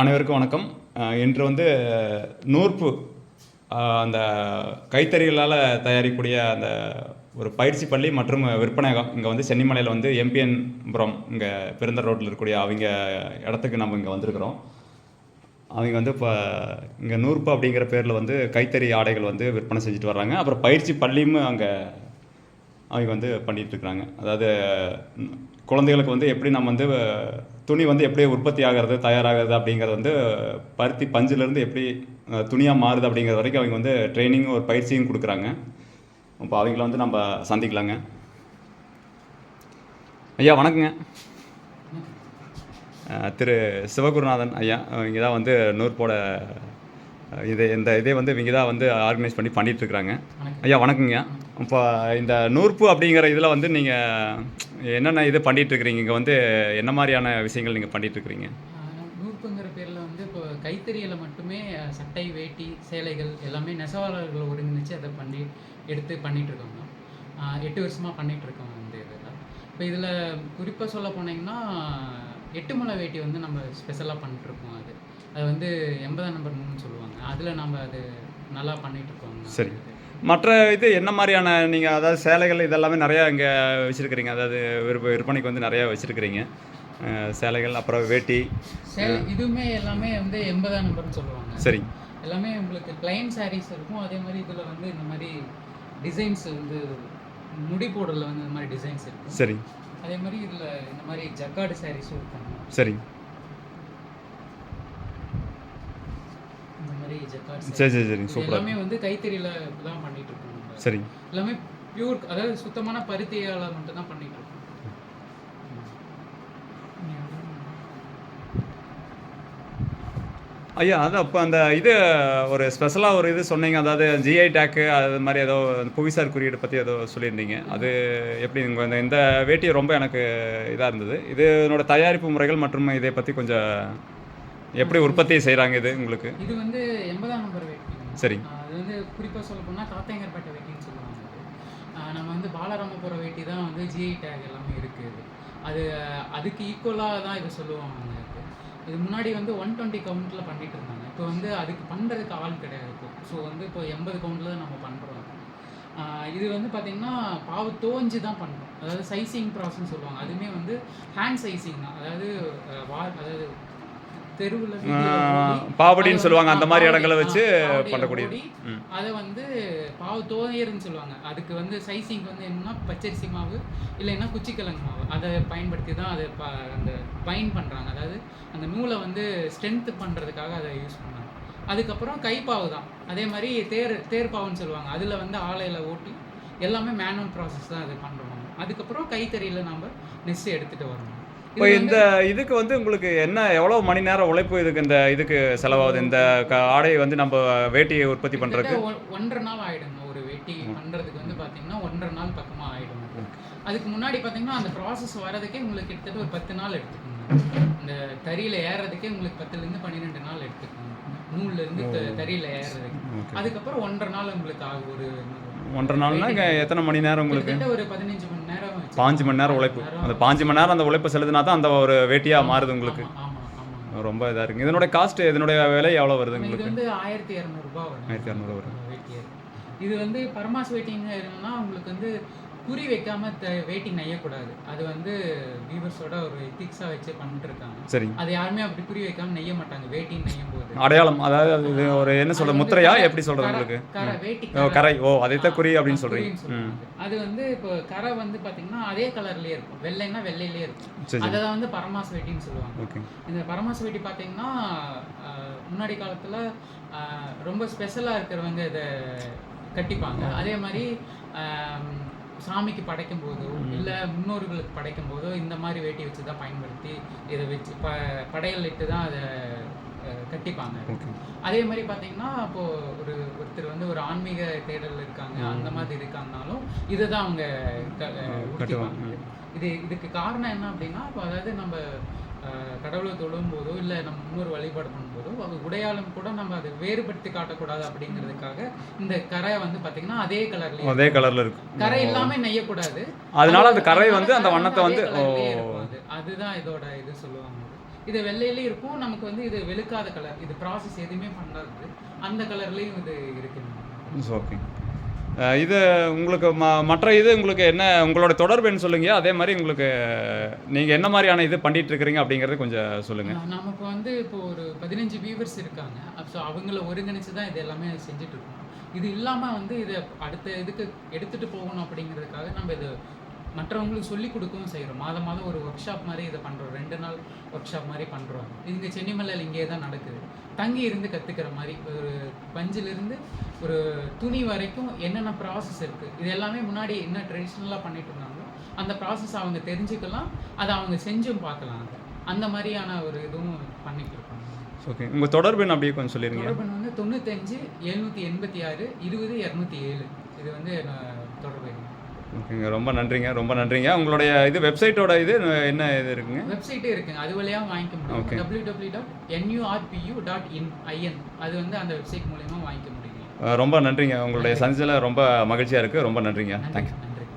அனைவருக்கும் வணக்கம். இன்று வந்து நூற்பு அந்த கைத்தறிகளால் தயாரிக்கக்கூடிய அந்த ஒரு பயிற்சி பள்ளி மற்றும் விற்பனையகம். இங்கே வந்து சென்னிமலையில் வந்து எம்பிஎன் புரம் இங்கே பெருந்தர் ரோட்டில் இருக்கக்கூடிய அவங்க இடத்துக்கு நம்ம இங்கே வந்திருக்கிறோம். அவங்க வந்து இப்போ இங்கே நூற்பு அப்படிங்கிற பேரில் வந்து கைத்தறி ஆடைகள் வந்து விற்பனை செஞ்சுட்டு வர்றாங்க. அப்புறம் பயிற்சி பள்ளியும் அங்கே அவங்க வந்து பண்ணிகிட்ருக்குறாங்க இருக்கிறாங்க அதாவது குழந்தைகளுக்கு வந்து எப்படி நம்ம வந்து துணி வந்து எப்படி உற்பத்தி ஆகிறது தயாராகிறது அப்படிங்கிறது வந்து பருத்தி பஞ்சிலேருந்து எப்படி துணியாக மாறுது அப்படிங்கிறது வரைக்கும் அவங்க வந்து ட்ரைனிங் ஒரு பயிற்சியும் கொடுக்குறாங்க. இப்போ அவங்கள வந்து நம்ம சந்திக்கலாங்க. ஐயா வணக்கங்க. திரு சிவகுருநாதன் ஐயா இங்கே தான் வந்து நூற்போட இது இந்த இதே வந்து இவங்க தான் வந்து ஆர்கனைஸ் பண்ணி பண்ணிட்டு இருக்கிறாங்க ஐயா வணக்கங்க. இப்போ இந்த நூற்பு அப்படிங்கிற இதில் வந்து நீங்கள் என்னென்ன இது பண்ணிட்டு இருக்கிறீங்க? இங்கே வந்து என்ன மாதிரியான விஷயங்கள் நீங்கள் ஆஹ் நூற்புங்கிற பேரில் வந்து இப்போ கைத்தறியில் மட்டுமே சட்டை வேட்டி சேலைகள் எல்லாமே நெசவாளர்களை ஒருங்கிணைச்சு அதை பண்ணி எடுத்து ஆஹ் எட்டு வருஷமாக பண்ணிட்டு இருக்கோம் இந்த இதில். இப்போ இதில் குறிப்பாக சொல்ல போனீங்கன்னா எட்டு மலை வேட்டி வந்து நம்ம ஸ்பெஷலாக பண்ணிட்டு இருக்கோம் அது. அது வந்து எண்பதாம் நம்பர் நூல்னு சொல்லுவாங்க. அதில் நம்ம அது நல்லா பண்ணிட்டு இருக்கோங்க சரி. மற்ற இது என்ன மாதிரியான நீங்கள் அதாவது சேலைகள் இதெல்லாமே நிறையா இங்கே வச்சுருக்கிறீங்க. அதாவது விற்ப விற்பனைக்கு வந்து நிறையா வச்சுருக்கிறீங்க. சேலைகள் அப்புறம் வேட்டி. இதுவுமே எல்லாமே வந்து எண்பதாம் நம்பர்னு சொல்லுவாங்க. சரி. எல்லாமே உங்களுக்கு பிளைன் sarees இருக்கும். அதே மாதிரி இதில் வந்து இந்த மாதிரி டிசைன்ஸ் வந்து முடி போடல வந்து இந்த மாதிரி டிசைன்ஸ் இருக்கும். சரி. அதே மாதிரி இதில் இந்த மாதிரி ஜக்கார்டு சாரீஸும் இருக்கும். சரி இந்த சரி சரி சரி சூப்பராக எல்லாமே வந்து கைத்தறியில் தான் பண்ணிட்டு இருக்கோம் நம்ம. சரி. எல்லாமே பியூர் அதாவது சுத்தமான பருத்தியால் மட்டும் தான் பண்ணிட்டு இருக்கோம் ஐயா அது அப்போ அந்த இது ஒரு ஸ்பெஷலாக ஒரு இது சொன்னீங்க. அதாவது ஜிஐ டேக்கு அது மாதிரி ஏதோ புவிசார் குறியீடு பற்றி ஏதோ சொல்லியிருந்தீங்க. அது எப்படி இந்த இந்த வேட்டி ரொம்ப எனக்கு இதாக இருந்தது. இது இதனோட தயாரிப்பு முறைகள் மற்றும் இதை பற்றி கொஞ்சம் எப்படி உற்பத்தி செய்கிறாங்க இது உங்களுக்கு? இது வந்து எண்பதாம் நம்பர் வேட்டி சரி. அது வந்து குறிப்பாக சொல்ல போனால் காத்தையங்கர்பேட்டை வேட்டின்னு சொல்லுவாங்க நம்ம வந்து பாலராமபுரம் வேட்டி தான் வந்து ஜிஐ டேக் எல்லாமே இருக்குது. அது அதுக்கு ஈக்குவலாக தான் இது சொல்லுவாங்க இது. முன்னாடி வந்து ஒன் டுவெண்ட்டி கவுண்ட்டில் பண்ணிட்டு இருந்தாங்க. இப்போ வந்து அதுக்கு பண்ணுறதுக்கு ஆள் கிடையாது இப்போ. ஸோ வந்து இப்போ எண்பது கவுண்டில் தான் நம்ம பண்ணுறோம் இது வந்து பார்த்திங்கன்னா பாவு தோஞ்சு தான் பண்ணுறோம் அதாவது சைசிங் ப்ராசஸ் சொல்லுவாங்க. அதுவுமே வந்து ஹேண்ட் சைசிங் தான். அதாவது வா அதாவது பாவடின்னு சொல்லுவாங்க அந்த மாதிரி இடங்களை வச்சு பண்ணக்கூடியது அதை வந்து பாவு தோயர்னு சொல்லுவாங்க. அதுக்கு வந்து சைசிங் வந்து என்னன்னா பச்சரிசி மாவு இல்லைன்னா குச்சிக்கிழங்கு மாவு. அதை பயன்படுத்தி தான் அதை அந்த பைன் பண்ணுறாங்க அதாவது அந்த நூலை வந்து ஸ்ட்ரென்த் பண்ணுறதுக்காக அதை யூஸ் பண்ணாங்க அதுக்கப்புறம் கைப்பாவு தான். அதே மாதிரி தேர் தேர்பாவுன்னு சொல்லுவாங்க. அதில் வந்து ஆலையில் ஓட்டி எல்லாமே மேனுவல் ப்ராசஸ் தான் அது பண்ணுறோம் அதுக்கப்புறம் கைத்தறியில் நம்ம நெஸ் எடுத்துகிட்டு வரணும். இப்போ இந்த இதுக்கு வந்து உங்களுக்கு என்ன எவ்வளோ மணி நேரம் உழைப்பு இதுக்கு இந்த இதுக்கு செலவாகுது? இந்த ஆடையை வந்து நம்ம வேட்டியை உற்பத்தி பண்ணுறதுக்கு ஒன்றரை நாள் ஆயிடுங்க. ஒரு வெட்டி பண்றதுக்கு வந்து பாத்தீங்கன்னா ஒன்றரை நாள் பக்கமா ஆயிடும் அதுக்கு முன்னாடி பாத்தீங்கன்னா அந்த ப்ராசஸ் வரதுக்கே உங்களுக்கு கிட்டத்தட்ட ஒரு பத்து நாள் எடுத்துக்கோங்க. இந்த தறியில ஏறுறதுக்கே உங்களுக்கு பத்துல இருந்து பன்னிரெண்டு நாள் எடுத்துக்கோங்க. நூல்ல இருந்து த- தறியில ஏறுறதுக்கு. அதுக்கப்புறம் ஒன்றரை நாள் உங்களுக்கு ஆகும். ஒரு ஒன்றரை நாள்னா எத்தனை மணி நேரம் உங்களுக்கு? பாஞ்சு மணி நேரம் உழைப்பு. அந்த பாஞ்சு மணி நேரம் அந்த உழைப்பு செலுத்தினா தான் அந்த ஒரு வேட்டியாக மாறுது உங்களுக்கு. ரொம்ப இதாக இருக்குங்க இதனுடைய காஸ்ட் இதனுடைய விலை எவ்வளோ வருது இது உங்களுக்கு? வந்து ஆயிரத்தி இரநூறுபா ஆயிரத்தி இரநூறு வரும். இது வந்து பரமாஸ் வெயிட்டிங் என்னன்னா உங்களுக்கு வந்து குறி வைக்காம வேட்டி நெய்யக்கூடாது. அது வந்து வீவர்ஸோட ஒரு எத்திக்ஸாக வச்சு பண்ணிட்டு இருக்காங்க சரி. அது யாருமே அப்படி குறி வைக்காம நெய்ய மாட்டாங்க வேட்டி நெய்யும் போது அடையாளம் அதாவது அது ஒரு என்ன சொல்ற அது முத்திரையா? எப்படி சொல்றது உங்களுக்கு? கரை ஓ, கரை ஓ அதைத்தான் குறி அப்படின்னு சொல்றீங்க. அது வந்து இப்போ கரை வந்து பாத்தீங்கன்னா அதே கலர்லயே இருக்கும். வெள்ளைன்னா வெள்ளையிலே இருக்கும். சரி சரி. அதை தான் வந்து பரமாஸ் வேட்டின்னு சொல்லுவாங்க இந்த பரமாச வெட்டி பார்த்தீங்கன்னா ஆஹ், முன்னாடி காலத்தில் ரொம்ப ஸ்பெஷலாக இருக்கிறவங்க இதை கட்டிப்பாங்க. அதே மாதிரி சாமிக்கு படைக்கும் போதோ இல்லை முன்னோர்களுக்கு படைக்கும் போதோ இந்த மாதிரி வேட்டி வச்சு தான் பயன்படுத்தி இதை வச்சு ப படையல் இட்டு தான் அதை கட்டிப்பாங்க. அதே மாதிரி பார்த்தீங்கன்னா இப்போ ஒரு ஒருத்தர் வந்து ஒரு ஆன்மீக தேடல் இருக்காங்க அந்த மாதிரி இருக்காங்கனாலும் இதை தான் அவங்க கட்டுவாங்க. இது இதுக்கு காரணம் என்ன அப்படின்னா இப்போ அதாவது நம்ம கடவுளை தொழும் போதோ இல்லை நம்ம முன்னோர் வழிபாடு பண்ணும்போதோ அது உடையாலும் கூட நம்ம அதை வேறுபடுத்தி காட்டக்கூடாது அப்படிங்கிறதுக்காக இந்த கரை வந்து பார்த்தீங்கன்னா அதே கலர்லேயே அதே கலர்ல இருக்கு கரை இல்லாம நெய்யக்கூடாது. அதனால அந்த கரை வந்து அந்த வண்ணத்தை வந்து இருக்கும் அதுதான் இதோட இது சொல்லுவாங்க. இது வெள்ளையிலே இருக்கும். நமக்கு வந்து இது வெளுக்காத கலர் இது ப்ராசஸ் எதுவுமே பண்ணாது அந்த கலர்லேயும் இது இருக்குங்க ஓகே இது உங்களுக்கு ம மற்ற இது உங்களுக்கு என்ன உங்களோட தொடர்புன்னு சொல்லுங்க? அதே மாதிரி உங்களுக்கு நீங்கள் என்ன மாதிரியான இது பண்ணிட்டு இருக்கிறீங்க அப்படிங்கிறது கொஞ்சம் சொல்லுங்கள் நமக்கு வந்து இப்போ ஒரு பதினஞ்சு வியூவர்ஸ் இருக்காங்க. ஸோ அவங்கள ஒருங்கிணைச்சு தான் இது எல்லாமே செஞ்சுட்டு இருக்கோம். இது இல்லாமல் வந்து இதை அடுத்த இதுக்கு எடுத்துகிட்டு போகணும் அப்படிங்கிறதுக்காக நம்ம இது மற்றவங்களுக்கு சொல்லி கொடுக்கவும் செய்கிறோம். மாதம் மாதம் ஒரு ஒர்க் ஷாப் மாதிரி இதை பண்ணுறோம் ரெண்டு நாள் ஒர்க் ஷாப் மாதிரி பண்ணுறோம் இங்கே சென்னிமலையில் இங்கே தான் நடக்குது. தங்கி இருந்து கற்றுக்கிற மாதிரி ஒரு பஞ்சிலிருந்து ஒரு துணி வரைக்கும் என்னென்ன ப்ராசஸ் இருக்குது இது எல்லாமே முன்னாடி என்ன ட்ரெடிஷ்னலாக பண்ணிட்டு இருந்தாங்களோ அந்த ப்ராசஸ் அவங்க தெரிஞ்சுக்கலாம் அதை அவங்க செஞ்சும் பார்க்கலாம். அதை அந்த மாதிரியான ஒரு இதுவும் பண்ணிட்டு இருக்காங்க ஓகே உங்கள் தொடர்பு என்ன? அப்படியே கொஞ்சம் சொல்லிடுங்க. தொடர்பு வந்து தொண்ணூத்தஞ்சு எழுநூற்றி எண்பத்தி ஆறு இருபது இரநூத்தி ஏழு. இது வந்து தொடர்பு. ஓகேங்க. ரொம்ப நன்றிங்க. ரொம்ப நன்றிங்க. உங்களுடைய இது வெப்சைட்டோட இது என்ன இது இருக்குங்க? வெப்சைட்டே இருக்குங்க. அது வழியாக வாங்கிக்க முடியும். Okay. W W dot NURPU dot in IN அது வந்து அந்த வெப்சைட் மூலயமா வாங்கிக்க முடியும் ரொம்ப நன்றிங்க. உங்களுடைய சந்திச்சில் ரொம்ப மகிழ்ச்சியாக இருக்குது ரொம்ப நன்றிங்க. நன்றி. தேங்க்யூ